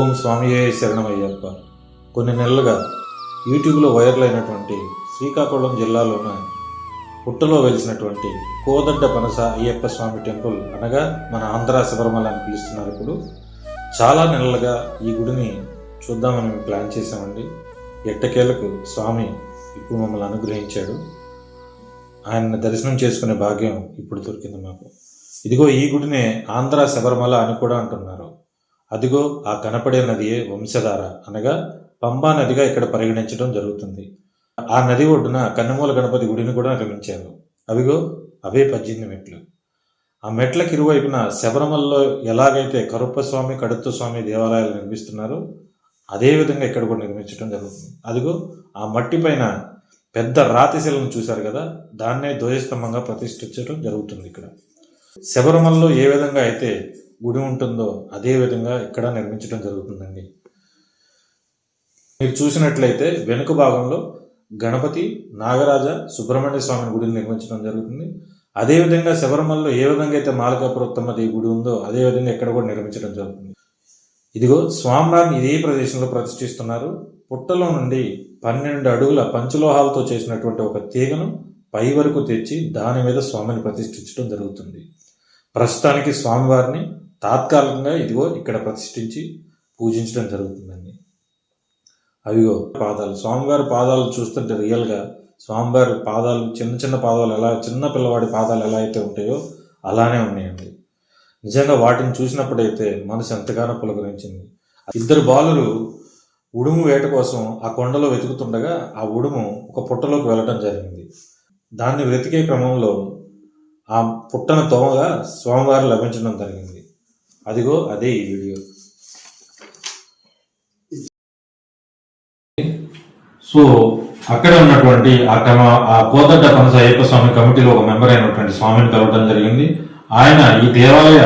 ఓం స్వామియే శరణమయ్యప్ప. కొన్ని నెలలుగా యూట్యూబ్లో వైరల్ అయినటువంటి శ్రీకాకుళం జిల్లాలోన పుట్టలో వెలిసినటువంటి కోదడ్డ పనస అయ్యప్ప స్వామి టెంపుల్ అనగా మన ఆంధ్ర శబరిమల అని పిలుస్తున్నారు ఇప్పుడు. చాలా నెలలుగా ఈ గుడిని చూద్దామని మేము ప్లాన్ చేసామండి ఎట్టకేలకు స్వామి ఇప్పుడు మమ్మల్ని అనుగ్రహించాడు. ఆయన దర్శనం చేసుకునే భాగ్యం ఇప్పుడు దొరికింది మాకు. ఇదిగో ఈ గుడినే ఆంధ్ర శబరిమల అని కూడా అంటున్నారు. అదిగో ఆ కనపడే నదియే వంశధార అనగా పంబా నదిగా ఇక్కడ పరిగణించడం జరుగుతుంది. ఆ నది ఒడ్డున కన్నమూల గణపతి గుడిని కూడా నిర్మించారు. అవిగో అవే పద్దెనిమిది మెట్లు. ఆ మెట్లకి ఇరువైపున శబరిమలలో ఎలాగైతే కరుప్పస్వామి కడుత్త స్వామి దేవాలయాలు నిర్మిస్తున్నారో అదే విధంగా ఇక్కడ కూడా నిర్మించడం జరుగుతుంది. అదిగో ఆ మట్టి పైన పెద్ద రాతి శిలను చూశారు కదా దాన్నే ధ్వజస్తంభంగా ప్రతిష్ఠించడం జరుగుతుంది ఇక్కడ. శబరిమలలో ఏ విధంగా అయితే గుడి ఉంటుందో అదే విధంగా ఇక్కడ నిర్మించడం జరుగుతుందండి. మీరు చూసినట్లయితే వెనుక భాగంలో గణపతి నాగరాజ సుబ్రహ్మణ్య స్వామి గుడిని నిర్మించడం జరుగుతుంది. అదేవిధంగా శబరిమలలో ఏ విధంగా అయితే మాలకాపురోత్తమ దేవి గుడి ఉందో అదే విధంగా ఇక్కడ కూడా నిర్మించడం జరుగుతుంది. ఇదిగో స్వామివారిని ఇదే ప్రదేశంలో ప్రతిష్ఠిస్తున్నారు. పుట్టలో నుండి పన్నెండు అడుగుల పంచలోహాలతో చేసినటువంటి ఒక తీగను పై వరకు తెచ్చి దాని మీద స్వామిని ప్రతిష్ఠించడం జరుగుతుంది. ప్రస్తుతానికి స్వామివారిని తాత్కాలికంగా ఇదిగో ఇక్కడ ప్రతిష్ఠించి పూజించడం జరుగుతుందండి. అవిగో పాదాలు. స్వామివారి పాదాలు చూస్తుంటే రియల్గా స్వామివారి పాదాలు చిన్న చిన్న పాదాలు ఎలా చిన్న పిల్లవాడి పాదాలు ఎలా అయితే ఉంటాయో అలానే ఉన్నాయండి. నిజంగా వాటిని చూసినప్పుడైతే మనసు ఎంతగానో పులకరించింది. ఇద్దరు బాలులు ఉడుము వేట కోసం ఆ కొండలో వెతుకుతుండగా ఆ ఉడుము ఒక పుట్టలోకి వెళ్ళటం జరిగింది. దాన్ని వెతికే క్రమంలో ఆ పుట్టన తోమగా స్వామివారు లభించడం జరిగింది. అదిగో అదే ఈ వీడియో. సో అక్కడ ఉన్నటువంటి ఆ క్రమ ఆ కోదడ్డ పనస అయ్యప్ప స్వామి కమిటీలో ఒక మెంబర్ అయినటువంటి స్వామిని కలవడం జరిగింది. ఆయన ఈ దేవాలయ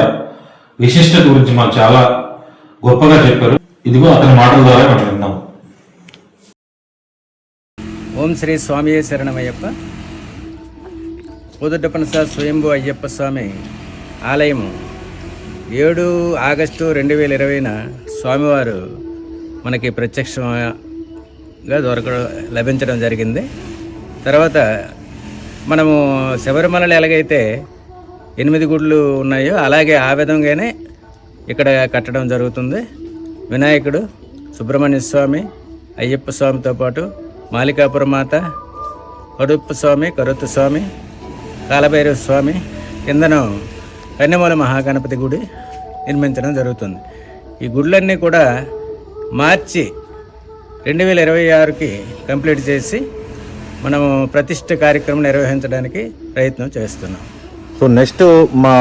విశిష్టత గురించి మాకు చాలా గొప్పగా చెప్పారు. ఇదిగో అతని మాటల ద్వారా మనం విన్నాం ఓం శ్రీ స్వామియే శరణమయ్యప్ప. కోదొడ్డపనస స్వయంభూ అయ్యప్ప స్వామి ఆలయము ఏడు ఆగస్టు రెండు వేల ఇరవైన స్వామివారు మనకి ప్రత్యక్షంగా దొరకడం లభించడం జరిగింది. తర్వాత మనము శబరిమలలో ఎలాగైతే ఎనిమిది గుళ్ళు ఉన్నాయో అలాగే ఆ విధంగానే ఇక్కడ కట్టడం జరుగుతుంది. వినాయకుడు సుబ్రహ్మణ్య స్వామి అయ్యప్ప స్వామితో పాటు మాలికాపురమాత కడుప్ప స్వామి కరుత్తు స్వామి కాలభైరవ స్వామి కిందను కన్యమూల మహాగణపతి గుడి నిర్మించడం జరుగుతుంది. ఈ గుళ్ళన్నీ కూడా మార్చి రెండు వేల ఇరవై ఆరుకి కంప్లీట్ చేసి మనము ప్రతిష్ఠ కార్యక్రమం నిర్వహించడానికి ప్రయత్నం చేస్తున్నాం. సో నెక్స్ట్ మా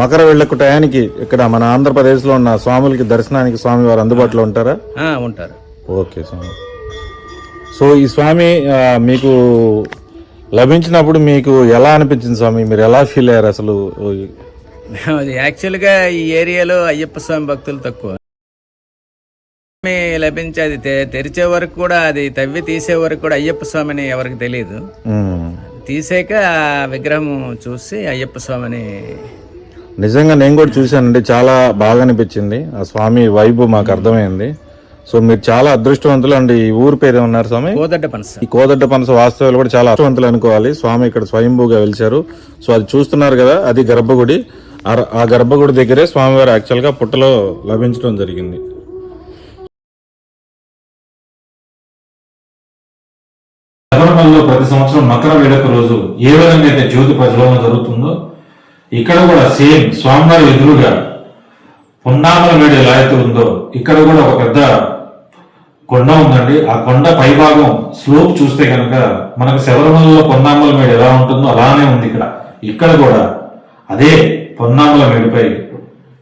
మకర వెళ్ళకు టయానికి ఇక్కడ మన ఆంధ్రప్రదేశ్లో ఉన్న స్వాములకి దర్శనానికి స్వామి వారు అందుబాటులో ఉంటారా? ఉంటారు. ఓకే స్వామి. సో ఈ స్వామి మీకు లభించినప్పుడు మీకు ఎలా అనిపించింది స్వామి? మీరు ఎలా ఫీల్ అయ్యారు అసలు? అది యాక్చువల్గా ఈ ఏరియాలో అయ్యప్ప స్వామి భక్తులు తక్కువ. స్వామి లభించి అది తె- తెరిచే వరకు కూడా అది తవ్వి తీసే వరకు కూడా అయ్యప్ప స్వామిని ఎవరికి తెలియదు. తీసాక ఆ విగ్రహం చూసి అయ్యప్ప స్వామిని నిజంగా నేను కూడా చూశానండి. చాలా బాగా అనిపించింది. ఆ స్వామి వైబ్ మాకు అర్థమైంది. సో మీరు చాలా అదృష్టవంతులు అండి. ఈ ఊరు పేరు ఏమన్నారు స్వామి? కోదడ్డ పనస. ఈ కోదడ్డ పనస వాస్తవాలు కూడా చాలా అదృష్టవంతులు అనుకోవాలి. స్వామి ఇక్కడ స్వయంభూగా వెలిచారు సో అది చూస్తున్నారు కదా అది గర్భగుడి. ఆ- గర్భగుడి దగ్గరే స్వామివారు యాక్చువల్గా పుట్టలో లభించడం జరిగింది. శబరిమలలో ప్రతి సంవత్సరం మకర వేడుక రోజు ఏ విధంగా అయితే జ్యోతి ప్రజ్వలన జరుగుతుందో ఇక్కడ కూడా సేమ్ స్వామివారి ఎదురుగా పొన్నామల వేడి ఎలా అయితే ఉందో ఇక్కడ కూడా ఒక పెద్ద కొండ ఉందండి. ఆ కొండ పైభాగం స్లోప్ చూస్తే కనుక మనకు శబరిమలలో పొన్నామల మేడ ఎలా ఉంటుందో అలానే ఉంది ఇక్కడ. ఇక్కడ కూడా అదే పొన్నాముల మేడపై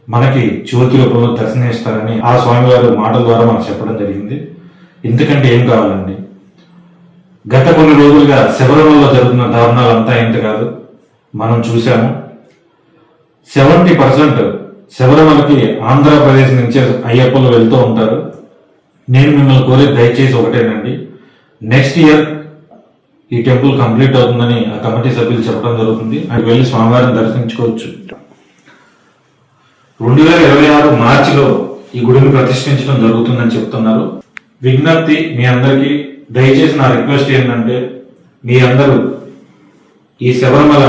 మనకి జ్యోతి రూపంలో దర్శనమిస్తారని ఆ స్వామివారి మాటల ద్వారా మనకు చెప్పడం జరిగింది. ఇంతకంటే ఏం కావాలండి? గత కొన్ని రోజులుగా శబరిమలలో జరుగుతున్న దారుణాలు అంతా ఇంత కాదు? మనం చూసాము సెవెంటీ పర్సెంట్ శబరిమలకి ఆంధ్రప్రదేశ్ నుంచి అయ్యప్పలు వెళ్తూ ఉంటారు. నేను మిమ్మల్ని కోరే దయచేసి ఒకటేనండి. నెక్స్ట్ ఇయర్ ఈ టెంపుల్ కంప్లీట్ అవుతుందని ఆ కమిటీ సభ్యులు చెప్పడం జరుగుతుంది. అక్కడికి వెళ్ళి స్వామివారిని దర్శించుకోవచ్చు. రెండు వేల ఇరవై ఆరు మార్చిలో ఈ గుడిని ప్రతిష్ఠించడం జరుగుతుందని చెప్తున్నారు. విజ్ఞప్తి మీ అందరికీ దయచేసి నా రిక్వెస్ట్ ఏంటంటే మీ అందరూ ఈ శబరిమల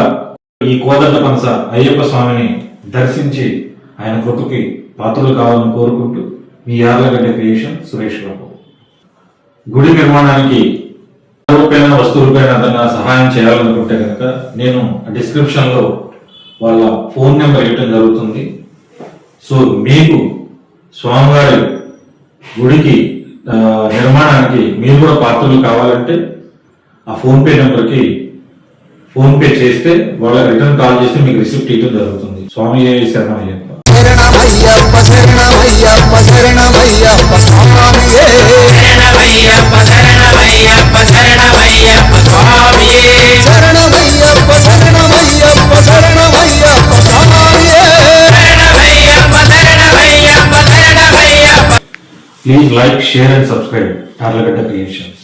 ఈ కోదండ పనస అయ్యప్ప స్వామిని దర్శించి ఆయన కృపకి పాత్రలు కావాలని కోరుకుంటూ మీ యార్లగడ్డ క్రియేషన్ సురేష్ బాబు. గుడి నిర్మాణానికి రూపాయన వస్తువులపైన ఏదైనా సహాయం చేయాలనుకుంటే కనుక నేను డిస్క్రిప్షన్లో వాళ్ళ ఫోన్ నెంబర్ ఇవ్వడం జరుగుతుంది. సో మీకు స్వామివారి గుడికి నిర్మాణానికి మీరు కూడా పాత్రలు కావాలంటే ఆ ఫోన్ పే నెంబర్కి ఫోన్ పే చేస్తే వాళ్ళ రిటర్న్ కాల్ చేస్తే మీకు రిసిప్ట్ ఇవ్వడం జరుగుతుంది. స్వామి శరణం అయ్యప్ప శరణమయ్యప్ప శరణమయ్యప్ప శరణమయ్యప్ప స్వామియే శరణమయ్యప్ప శరణమయ్యప్ప శరణమయ్యప్ప స్వామియే శరణమయ్యప్ప please like share and subscribe Yarlagadda creations